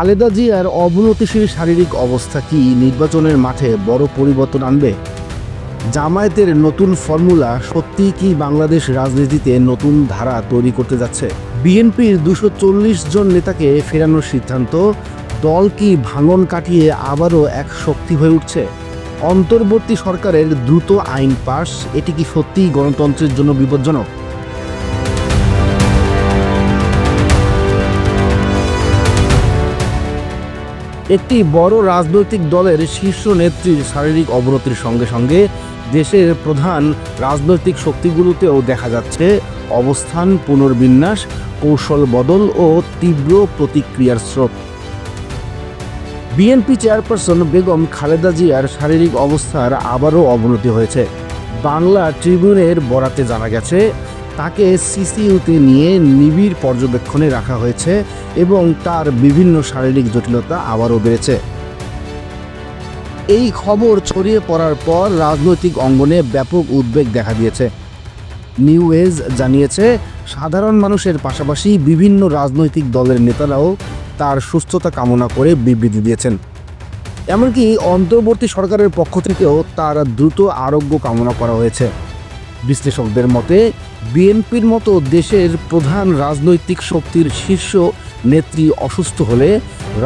খালেদা জিয়ার অবনতিশীল শারীরিক অবস্থা কি নির্বাচনের মাঠে বড় পরিবর্তন আনবে? জামায়াতের নতুন ফর্মুলা সত্যিই কি বাংলাদেশ রাজনীতিতে নতুন ধারা তৈরি করতে যাচ্ছে? বিএনপির দুশো জন নেতাকে ফেরানোর সিদ্ধান্ত, দল কি ভাঙন কাটিয়ে আবারও এক শক্তি হয়ে উঠছে? অন্তর্বর্তী সরকারের দ্রুত আইন পাশ, এটি কি সত্যিই গণতন্ত্রের জন্য বিপজ্জনক? একটি বড় রাজনৈতিক দলের শীর্ষ নেত্রীর শারীরিক অবনতির সঙ্গে সঙ্গে দেশের প্রধান রাজনৈতিক শক্তিগুলোতেও দেখা যাচ্ছে অবস্থান, পুনর্বিন্যাস, কৌশল বদল ও তীব্র প্রতিক্রিয়ার স্রোত। বিএনপি চেয়ারপারসন বেগম খালেদা জিয়ার শারীরিক অবস্থার আবারও অবনতি হয়েছে। বাংলা ট্রিবিউনের বরাতে জানা গেছে তাকে সিসিইউতে নিয়ে নিবিড় পর্যবেক্ষণে রাখা হয়েছে এবং তার বিভিন্ন শারীরিক জটিলতা আবারও বেড়েছে। এই খবর ছড়িয়ে পড়ার পর রাজনৈতিক অঙ্গনে ব্যাপক উদ্বেগ দেখা দিয়েছে। নিউ এজ জানিয়েছে, সাধারণ মানুষের পাশাপাশি বিভিন্ন রাজনৈতিক দলের নেতারাও তার সুস্থতা কামনা করে বিবৃতি দিয়েছেন। এমনকি অন্তর্বর্তী সরকারের পক্ষ থেকেও তার দ্রুত আরোগ্য কামনা করা হয়েছে। বিশ্লেষকদের মতে বিএনপির মতো দেশের প্রধান রাজনৈতিক শক্তির শীর্ষ নেত্রী অসুস্থ হলে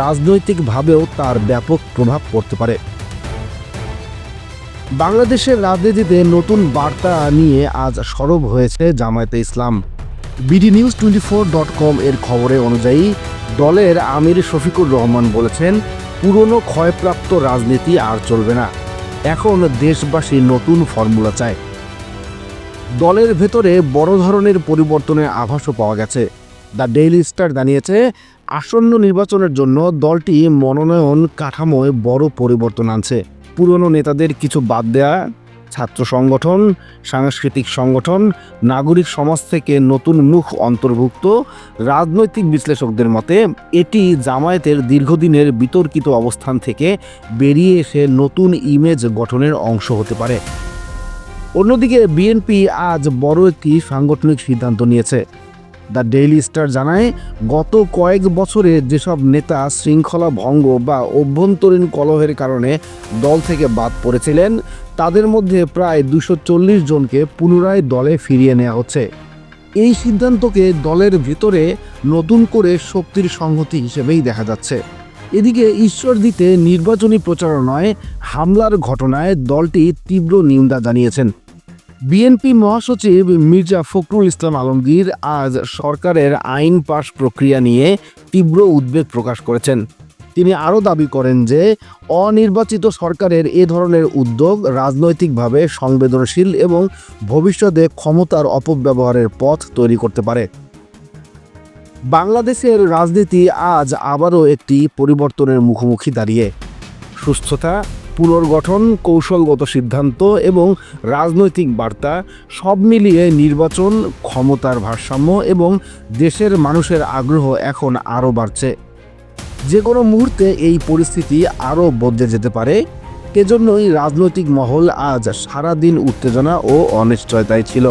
রাজনৈতিকভাবেও তার ব্যাপক প্রভাব পড়তে পারে। বাংলাদেশের রাজনীতিতে নতুন বার্তা নিয়ে আজ সরব হয়েছে Jamaat e Islam. BD news twenty four dot com এর খবরে অনুযায়ী দলের আমির শফিকুর রহমান বলেছেন, পুরনো ক্ষয়প্রাপ্ত রাজনীতি আর চলবে না। এখন দেশবাসী নতুন ফর্মুলা চায়। দলের ভেতরে বড় ধরনের পরিবর্তনের আভাসও পাওয়া গেছে। দ্য ডেইলি স্টার জানিয়েছে, আসন্ন নির্বাচনের জন্য দলটি মনোনয়ন কাঠামোয় বড় পরিবর্তন আনছে। পুরনো নেতাদের কিছু বাদ দেয়া, ছাত্র সংগঠন, সাংস্কৃতিক সংগঠন, নাগরিক সমাজ থেকে নতুন মুখ অন্তর্ভুক্ত, রাজনৈতিক বিশ্লেষকদের মতে, এটি জামায়াতের দীর্ঘদিনের বিতর্কিত অবস্থান থেকে বেরিয়ে এসে নতুন ইমেজ গঠনের অংশ হতে পারে। অন্যদিকে বিএনপি আজ বড় একটি সাংগঠনিক সিদ্ধান্ত নিয়েছে। দ্য ডেইলি স্টার জানায়, গত কয়েক বছরে যেসব নেতা শৃঙ্খলা ভঙ্গ বা অভ্যন্তরীণ কলহের কারণে দল থেকে বাদ পড়েছিলেন, তাদের মধ্যে প্রায় দুশো জনকে পুনরায় দলে ফিরিয়ে নেওয়া হচ্ছে। এই সিদ্ধান্তকে দলের ভিতরে নতুন করে শক্তির সংহতি হিসেবেই দেখা যাচ্ছে। এদিকে ঈশ্বর দিতে নির্বাচনী প্রচারণায় হামলার ঘটনায় দলটি তীব্র নিন্দা জানিয়েছেন। বিএনপি মহাসচিব মির্জা ফখরুল ইসলাম আলমগীর আজ সরকারের আইন পাশ প্রক্রিয়া নিয়ে তীব্র উদ্বেগ প্রকাশ করেছেন। তিনি আরও দাবি করেন যে, অনির্বাচিত সরকারের এ ধরনের উদ্যোগ রাজনৈতিকভাবে সংবেদনশীল এবং ভবিষ্যতে ক্ষমতার অপব্যবহারের পথ তৈরি করতে পারে। বাংলাদেশের রাজনীতি আজ আবারও একটি পরিবর্তনের মুখোমুখি দাঁড়িয়ে। সুস্থতা, পুনর্গঠন, কৌশলগত সিদ্ধান্ত এবং রাজনৈতিক বার্তা সব মিলিয়ে নির্বাচন, ক্ষমতার ভারসাম্য এবং দেশের মানুষের আগ্রহ এখন আরও বাড়ছে। যে কোনো মুহূর্তে এই পরিস্থিতি আরও বদলে যেতে পারে। এজন্যই রাজনৈতিক মহল আজ সারাদিন উত্তেজনা ও অনিশ্চয়তায় ছিল।